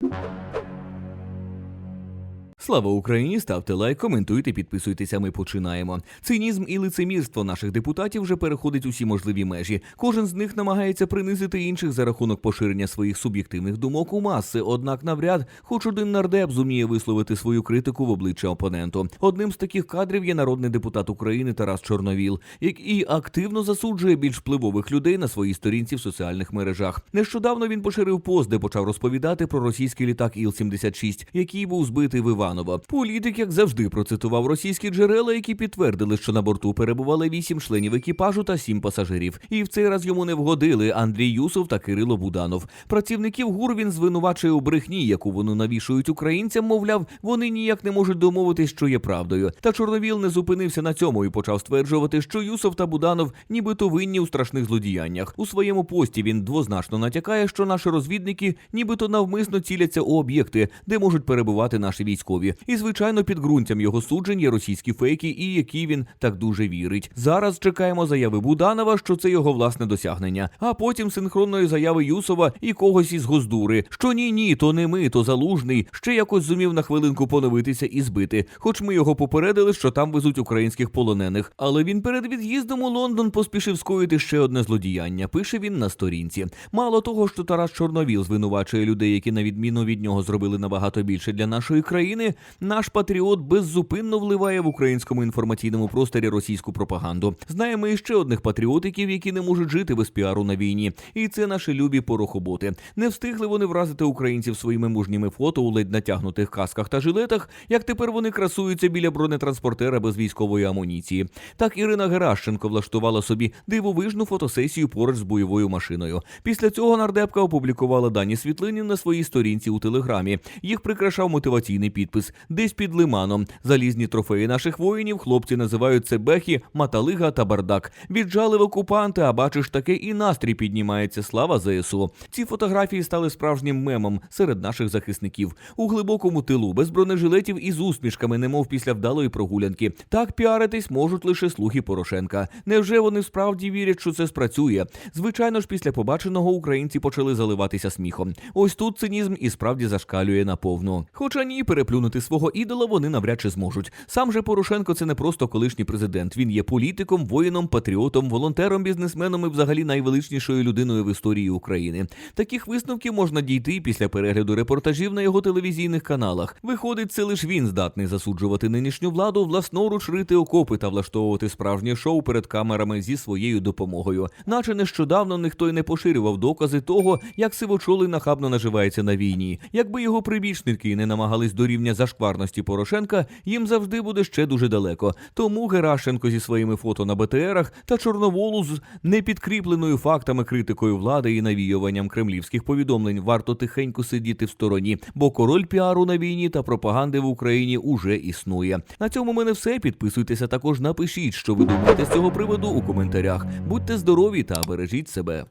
you Слава Україні! Ставте лайк, коментуйте, підписуйтеся. Ми починаємо. Цинізм і лицемірство наших депутатів вже переходить усі можливі межі. Кожен з них намагається принизити інших за рахунок поширення своїх суб'єктивних думок у маси. Однак, навряд, хоч один нардеп зуміє висловити свою критику в обличчя опоненту. Одним з таких кадрів є народний депутат України Тарас Чорновіл, який активно засуджує більш впливових людей на своїй сторінці в соціальних мережах. Нещодавно він поширив пост, де почав розповідати про російський літак Іл-76, який був збитий в Іваново. Політик, як завжди, процитував російські джерела, які підтвердили, що на борту перебували вісім членів екіпажу та сім пасажирів. І в цей раз йому не вгодили Андрій Юсов та Кирило Буданов. Працівників ГУР він звинувачує у брехні, яку вони навішують українцям. Мовляв, вони ніяк не можуть домовитись, що є правдою. Та Чорновіл не зупинився на цьому і почав стверджувати, що Юсов та Буданов нібито винні у страшних злодіяннях. У своєму пості він двозначно натякає, що наші розвідники нібито навмисно ціляться у об'єкти, де можуть перебувати наші військові. І звичайно, під ґрунтям його суджень є російські фейки, і які він так дуже вірить. Зараз чекаємо заяви Буданова, що це його власне досягнення, а потім синхронної заяви Юсова і когось із Госдури, що ні, ні, то не ми, то залужний ще якось зумів на хвилинку поновитися і збити. Хоч ми його попередили, що там везуть українських полонених. Але він перед від'їздом у Лондон поспішив скоїти ще одне злодіяння. Пише він на сторінці. Мало того, що Тарас Чорновіл звинувачує людей, які на відміну від нього зробили набагато більше для нашої країни. Наш патріот беззупинно вливає в українському інформаційному просторі російську пропаганду. Знаємо і ще одних патріотиків, які не можуть жити без піару на війні. І це наші любі порохоботи. Не встигли вони вразити українців своїми мужніми фото у ледь натягнутих касках та жилетах. Як тепер вони красуються біля бронетранспортера без військової амуніції. Так Ірина Геращенко влаштувала собі дивовижну фотосесію поруч з бойовою машиною. Після цього нардепка опублікувала дані світлини на своїй сторінці у телеграмі. Їх прикрашав мотиваційний підпис. Десь під лиманом. Залізні трофеї наших воїнів. Хлопці називають це бехі, маталига та бардак. Віджали в окупанти, а бачиш таке і настрій піднімається. Слава ЗСУ. Ці фотографії стали справжнім мемом серед наших захисників у глибокому тилу, без бронежилетів і з усмішками, немов після вдалої прогулянки. Так піаритись можуть лише слуги Порошенка. Невже вони справді вірять, що це спрацює? Звичайно ж, після побаченого українці почали заливатися сміхом. Ось тут цинізм і справді зашкалює наповну. Хоча ні, переплюнути свого ідола вони навряд чи зможуть. Сам же Порошенко це не просто колишній президент. Він є політиком, воїном, патріотом, волонтером, бізнесменом і взагалі найвеличнішою людиною в історії України. Таких висновків можна дійти після перегляду репортажів на його телевізійних каналах. Виходить, це лише він здатний засуджувати нинішню владу, власноруч рити окопи та влаштовувати справжнє шоу перед камерами зі своєю допомогою. Наче нещодавно ніхто й не поширював докази того, як сивочолий нахабно наживається на війні. Якби його прибічники не намагались до рівня зашкварності Порошенка, їм завжди буде ще дуже далеко. Тому Геращенко зі своїми фото на БТРах та Чорноволу з непідкріпленою фактами критикою влади і навіюванням кремлівських повідомлень варто тихенько сидіти в стороні, бо король піару на війні та пропаганди в Україні уже існує. На цьому мене все. Підписуйтеся також, напишіть, що ви думаєте з цього приводу у коментарях. Будьте здорові та бережіть себе.